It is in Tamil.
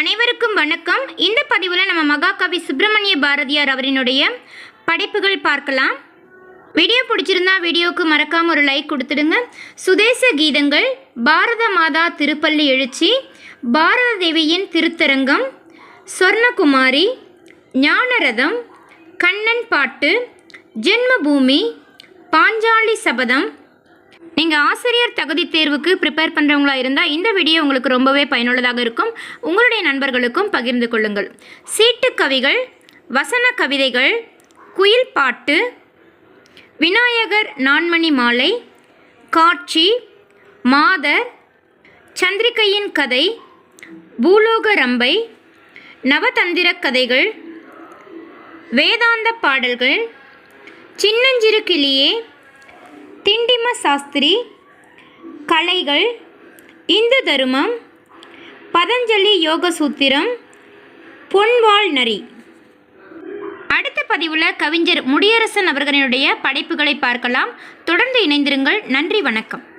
அனைவருக்கும் வணக்கம். இந்த பதிவில் நம்ம மகாகவி சுப்பிரமணிய பாரதியார் அவரினுடைய படைப்புகள் பார்க்கலாம். வீடியோ பிடிச்சிருந்தா வீடியோவுக்கு மறக்காமல் ஒரு லைக் கொடுத்துடுங்க. சுதேச கீதங்கள் பாரத மாதா திருப்பள்ளி எழுச்சி பாரத தேவியின் திருத்தரங்கம் சொர்ணகுமாரி ஞானரதம் கண்ணன் பாட்டு ஜென்மபூமி பாஞ்சாலி சபதம் நீங்கள் ஆசிரியர் தகுதி தேர்வுக்கு ப்ரிப்பேர் பண்ணுறவங்களா இருந்தால் இந்த வீடியோ உங்களுக்கு ரொம்பவே பயனுள்ளதாக இருக்கும். உங்களுடைய நண்பர்களுக்கும் பகிர்ந்து கொள்ளுங்கள். சீட்டு கவிகள் வசன கவிதைகள் குயில் பாட்டு விநாயகர் நான்மணி மாலை காட்சி மாதர் சந்திரிகையின் கதை பூலோக ரம்பை நவதந்திர கதைகள் வேதாந்த பாடல்கள் சின்னஞ்சிறு கிளியே திண்டிம சாஸ்திரி கலைகள் இந்து தருமம் பதஞ்சலி யோக சூத்திரம் பொன்வாள் நரி. அடுத்த பதிவில் கவிஞர் முடியரசன் அவர்களினுடைய படைப்புகளை பார்க்கலாம். தொடர்ந்து இணைந்திருங்கள். நன்றி வணக்கம்.